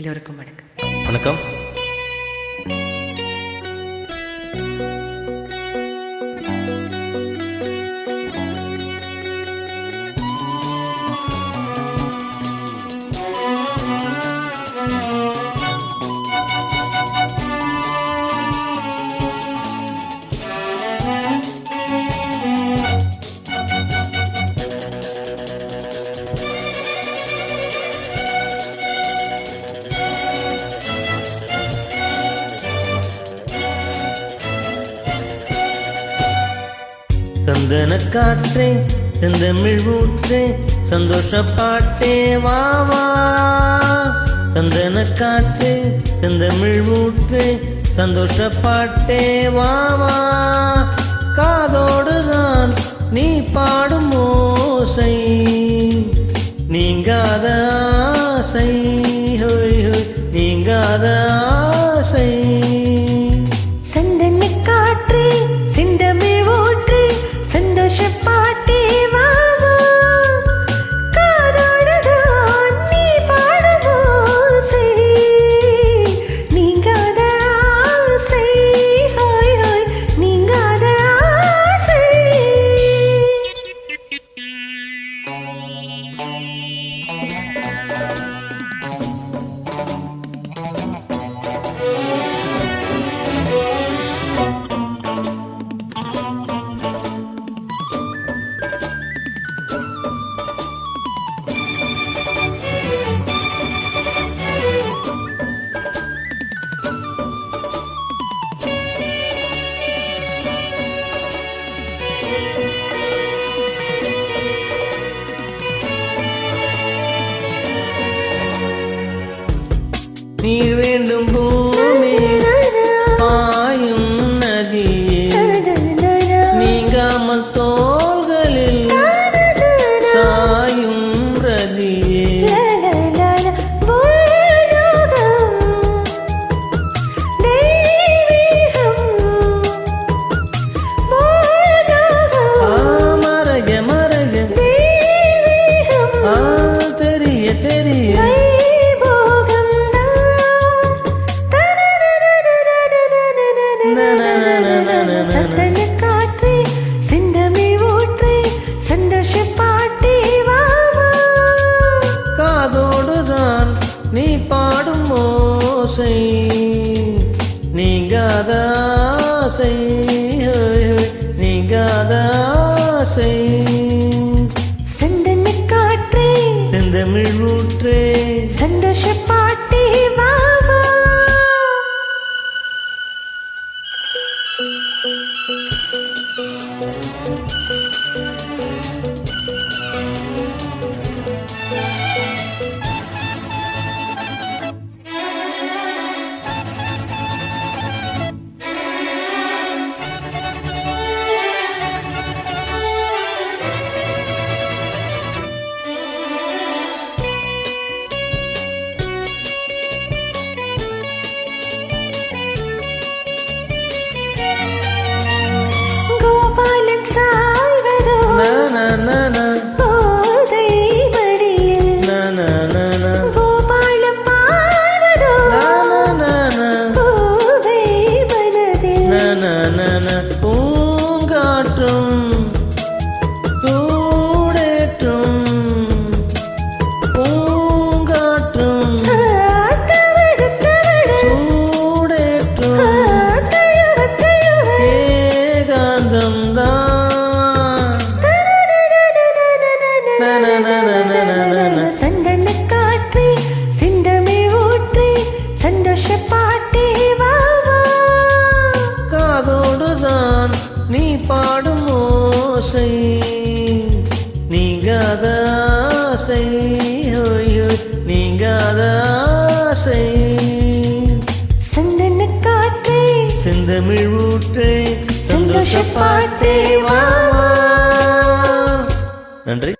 எல்லோருக்கும் வணக்கம். வணக்கம். சந்தன காற்றே செந்தமிழ் ஊற்றே சந்தோஷ பாட்டே வாவா சந்தன காற்றே செந்தமிழ் ஊற்றே சந்தோஷ பாட்டே வாவா காதோடுதான் நீ பாடும் ஓசை நீங்காத ஆசை ஹோய் ஹோய் நீங்காத ஆசை. நீர் வேண்டும் போ நீங்காத ஆசை நீங்காத ஆசை சந்தன காற்றே செந்தமிழ் ஊற்றே. சந்தோஷ பாட்டே வா நா நா நீங்காத ஆசை நீங்காத ஆசை. சந்தன காற்றே செந்தமிழ் ஊற்றே சந்தோஷ பாட்டே நன்றி.